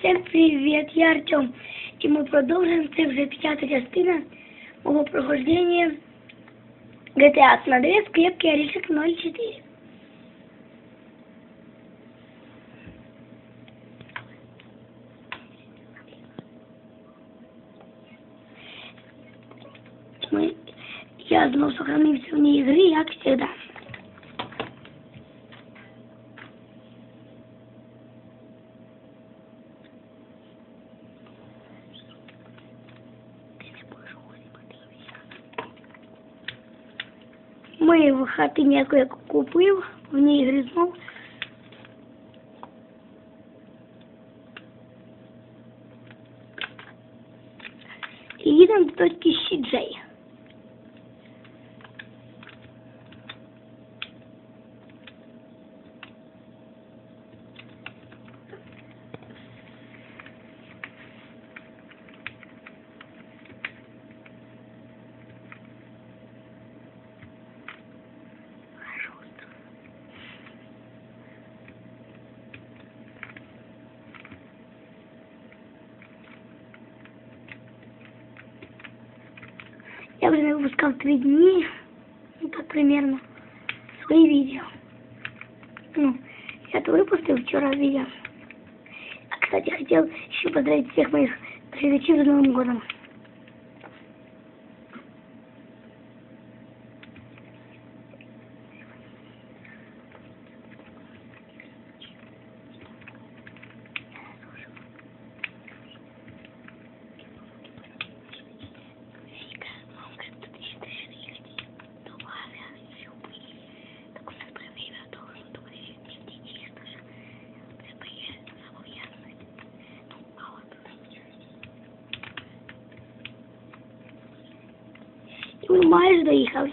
Всем привет, я Артем. И мы продолжим, це вже п'ята частина мого прохождения GTA San Andreas крепкий орешек 04. Мы... Я знов сохранился вне игры, как всегда. Ми в хатині, яку я купив, в ній гризнув. І їдемо до точки Сіджей. Я уже выпускал три дни, ну так примерно, свои видео. Ну, я-то выпустил вчера видео. А, кстати, хотел еще поздравить всех моих глядачей с Новым годом. І ми майже доїхали.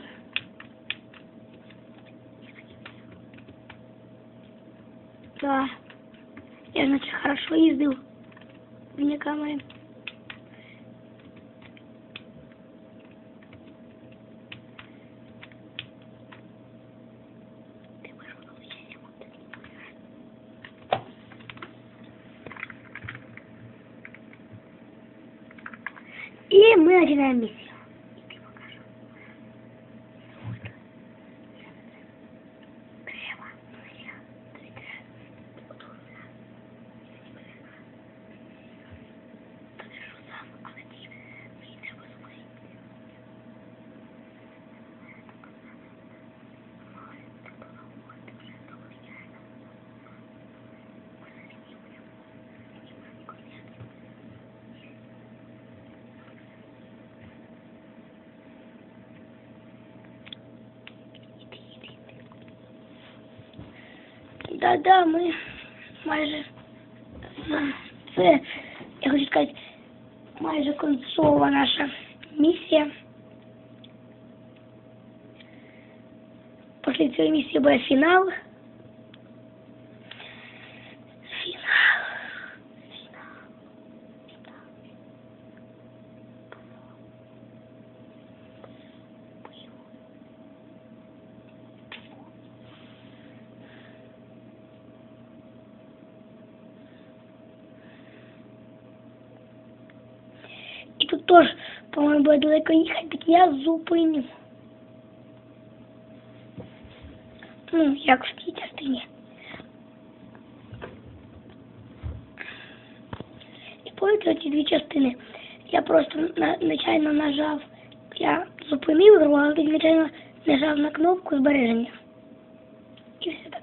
Да. Я, значит, хорошо ездил вне камеры. Ты вышел на 6 секунд. И мы начинаем миссию. Да-да, ми майже з- це, я хочу сказати, майже концова наша місія. Після цієї місії буде фінал. Фінал. Теж, по-моєму, буде далеко їхати, так я зупиню. Ну, як в тій частині. І помните ці дві частини. Я просто на, нечайно нажав, я зупинив гру, але нечайно нажав на кнопку збереження. І все так.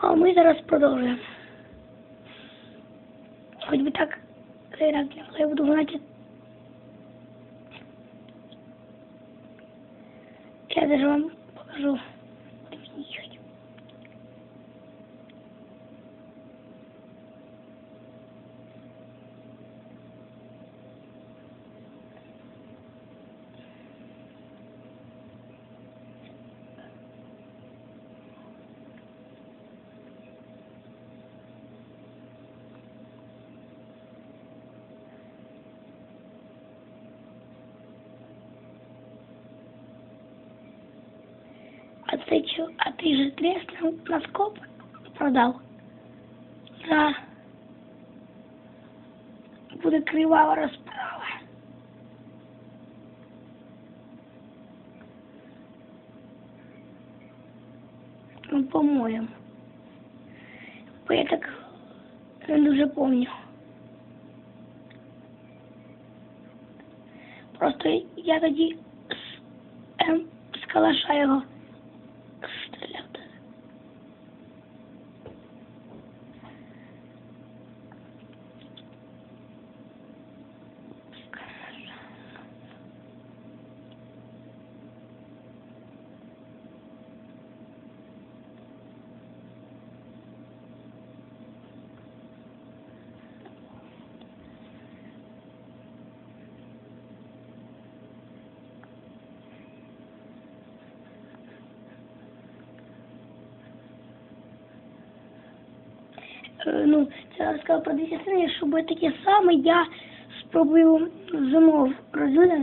А ми зараз продовжуємо. Хоч би так я, буду знати. Я ты? А ты же треснул на скоп продал? Да. буде кривава розправа. Ну, по-моєму. Бо я так не дуже пам'ятаю. Просто я тоді з, ем, з калаша його next ну, це я розказав про дві частини, буде таке саме, я спробую знову розділити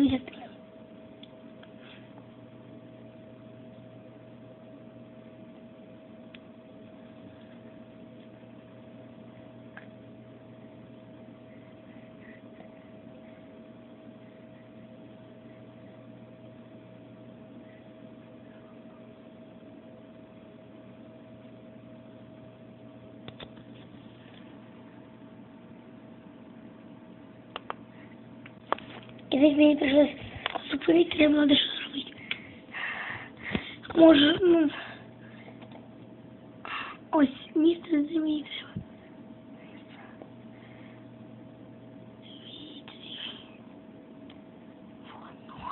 І десь мені прийшлось зупинити, треба було дещо зробити. Може, ну. Ось місце де мені треба. Воно.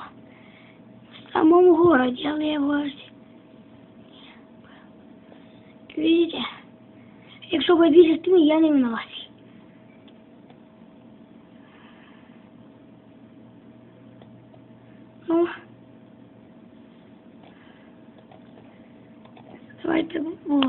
В самому городе, але я в городі. Видите? Якщо ви дві частини, я не винуватий.